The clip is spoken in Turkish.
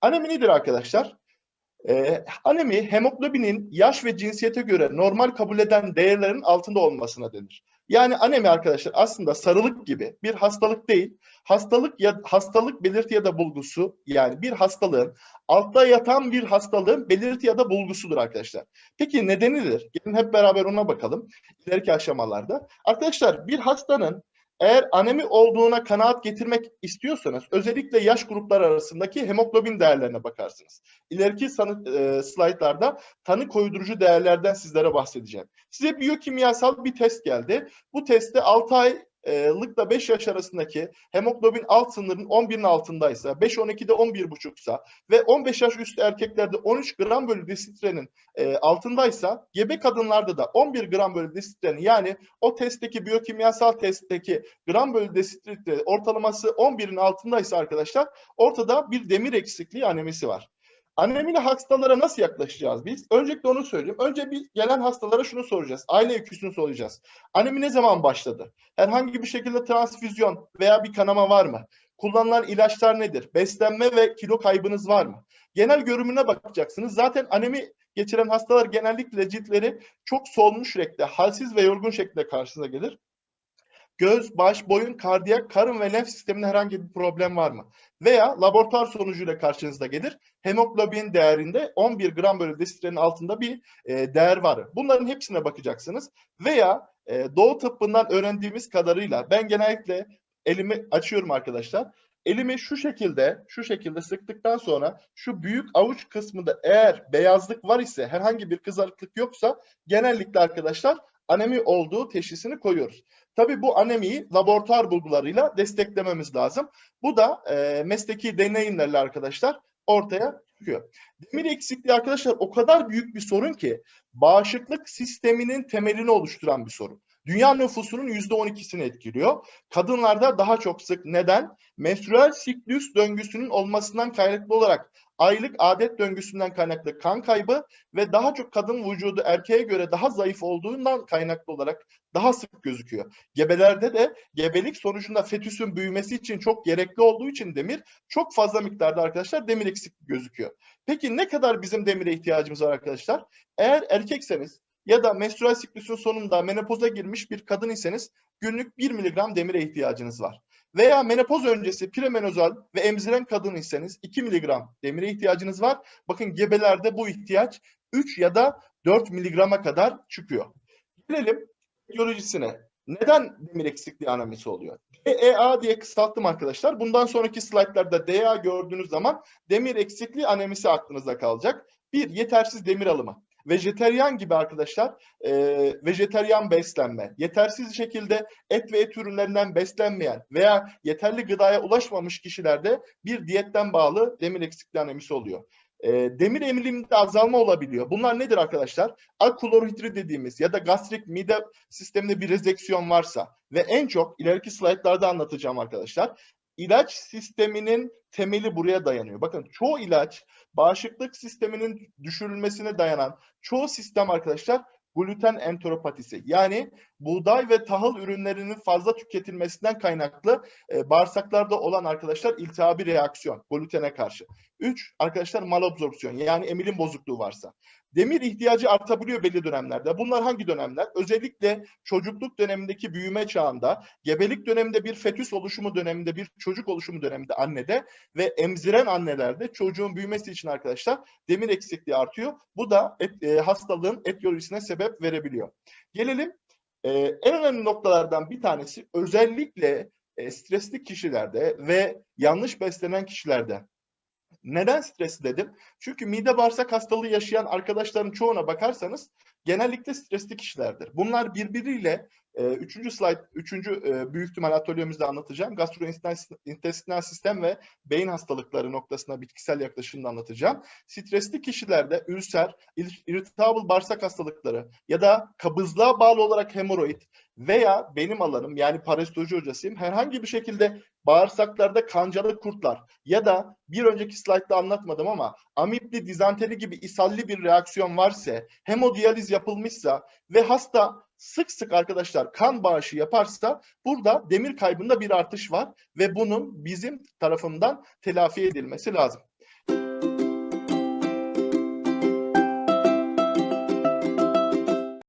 Anemi nedir arkadaşlar? Ee, anemi hemoglobinin yaş ve cinsiyete göre normal kabul eden değerlerin altında olmasına denir. Yani anemi arkadaşlar aslında sarılık gibi bir hastalık değil. Hastalık ya hastalık belirti ya da bulgusu yani bir hastalığın altta yatan bir hastalığın belirti ya da bulgusudur arkadaşlar. Peki nedenidir? Gelin hep beraber ona bakalım ileriki aşamalarda. Arkadaşlar bir hastanın eğer anemi olduğuna kanaat getirmek istiyorsanız özellikle yaş grupları arasındaki hemoglobin değerlerine bakarsınız. İleriki sanı, e, slaytlarda tanı koydurucu değerlerden sizlere bahsedeceğim. Size biyokimyasal bir test geldi. Bu testte 6 ay lıkla 5 yaş arasındaki hemoglobin alt sınırının 11'in altındaysa, 5-12'de 11,5'sa ve 15 yaş üstü erkeklerde 13 gram bölü desilitrenin e, altındaysa, gebe kadınlarda da 11 gram bölü desilitrenin yani o testteki biyokimyasal testteki gram bölü desilitre ortalaması 11'in altındaysa arkadaşlar ortada bir demir eksikliği anemisi var. Anemili hastalara nasıl yaklaşacağız biz? Öncelikle onu söyleyeyim. Önce bir gelen hastalara şunu soracağız. Aile öyküsünü soracağız. Anemi ne zaman başladı? Herhangi bir şekilde transfüzyon veya bir kanama var mı? Kullanılan ilaçlar nedir? Beslenme ve kilo kaybınız var mı? Genel görünümüne bakacaksınız. Zaten anemi geçiren hastalar genellikle ciltleri çok solmuş renkte, halsiz ve yorgun şekilde karşınıza gelir. Göz, baş, boyun, kardiyak, karın ve lenf sisteminde herhangi bir problem var mı? Veya laboratuvar sonucuyla karşınızda gelir. Hemoglobin değerinde 11 gram bölü desilitrenin altında bir e, değer var. Bunların hepsine bakacaksınız. Veya e, doğu tıbbından öğrendiğimiz kadarıyla ben genellikle elimi açıyorum arkadaşlar. Elimi şu şekilde, şu şekilde sıktıktan sonra şu büyük avuç kısmında eğer beyazlık var ise, herhangi bir kızarıklık yoksa genellikle arkadaşlar anemi olduğu teşhisini koyuyoruz. Tabii bu anemiyi laboratuvar bulgularıyla desteklememiz lazım. Bu da e, mesleki deneyimlerle arkadaşlar ortaya çıkıyor. Demir eksikliği arkadaşlar o kadar büyük bir sorun ki bağışıklık sisteminin temelini oluşturan bir sorun. Dünya nüfusunun %12'sini etkiliyor. Kadınlarda daha çok sık. Neden? Menstrual siklüs döngüsünün olmasından kaynaklı olarak aylık adet döngüsünden kaynaklı kan kaybı ve daha çok kadın vücudu erkeğe göre daha zayıf olduğundan kaynaklı olarak daha sık gözüküyor. Gebelerde de gebelik sonucunda fetüsün büyümesi için çok gerekli olduğu için demir çok fazla miktarda arkadaşlar demir eksik gözüküyor. Peki ne kadar bizim demire ihtiyacımız var arkadaşlar? Eğer erkekseniz ya da menstrual siklusun sonunda menopoza girmiş bir kadın iseniz günlük 1 miligram demire ihtiyacınız var. Veya menopoz öncesi premenozal ve emziren kadın iseniz 2 miligram demire ihtiyacınız var. Bakın gebelerde bu ihtiyaç 3 ya da 4 miligrama kadar çıkıyor. Gelelim biyolojisine. Neden demir eksikliği anemisi oluyor? DEA diye kısalttım arkadaşlar. Bundan sonraki slaytlarda DEA gördüğünüz zaman demir eksikliği anemisi aklınızda kalacak. Bir, yetersiz demir alımı vejeteryan gibi arkadaşlar e, vejeteryan beslenme, yetersiz şekilde et ve et ürünlerinden beslenmeyen veya yeterli gıdaya ulaşmamış kişilerde bir diyetten bağlı demir eksikliği anemisi oluyor. E, demir emiliminde azalma olabiliyor. Bunlar nedir arkadaşlar? Aklorhidri dediğimiz ya da gastrik mide sisteminde bir rezeksiyon varsa ve en çok ileriki slaytlarda anlatacağım arkadaşlar ilaç sisteminin temeli buraya dayanıyor. Bakın çoğu ilaç bağışıklık sisteminin düşürülmesine dayanan çoğu sistem arkadaşlar gluten enteropatisi yani buğday ve tahıl ürünlerinin fazla tüketilmesinden kaynaklı e, bağırsaklarda olan arkadaşlar iltihabi reaksiyon glutene karşı. Üç arkadaşlar malabsorpsiyon yani emilim bozukluğu varsa. Demir ihtiyacı artabiliyor belli dönemlerde. Bunlar hangi dönemler? Özellikle çocukluk dönemindeki büyüme çağında, gebelik döneminde bir fetüs oluşumu döneminde, bir çocuk oluşumu döneminde annede ve emziren annelerde çocuğun büyümesi için arkadaşlar demir eksikliği artıyor. Bu da et, e, hastalığın etiyolojisine sebep verebiliyor. Gelelim e, en önemli noktalardan bir tanesi özellikle e, stresli kişilerde ve yanlış beslenen kişilerde neden stresli dedim? Çünkü mide bağırsak hastalığı yaşayan arkadaşların çoğuna bakarsanız genellikle stresli kişilerdir. Bunlar birbiriyle e, üçüncü slide, üçüncü e, büyük ihtimal atölyemizde anlatacağım. Gastrointestinal sistem ve beyin hastalıkları noktasına bitkisel yaklaşımda anlatacağım. Stresli kişilerde ülser, irritable bağırsak hastalıkları ya da kabızlığa bağlı olarak hemoroid veya benim alanım yani parasitoloji hocasıyım herhangi bir şekilde bağırsaklarda kancalı kurtlar ya da bir önceki slaytta anlatmadım ama amipli dizanteri gibi ishalli bir reaksiyon varsa, hemodiyaliz yapılmışsa ve hasta sık sık arkadaşlar kan bağışı yaparsa burada demir kaybında bir artış var ve bunun bizim tarafından telafi edilmesi lazım.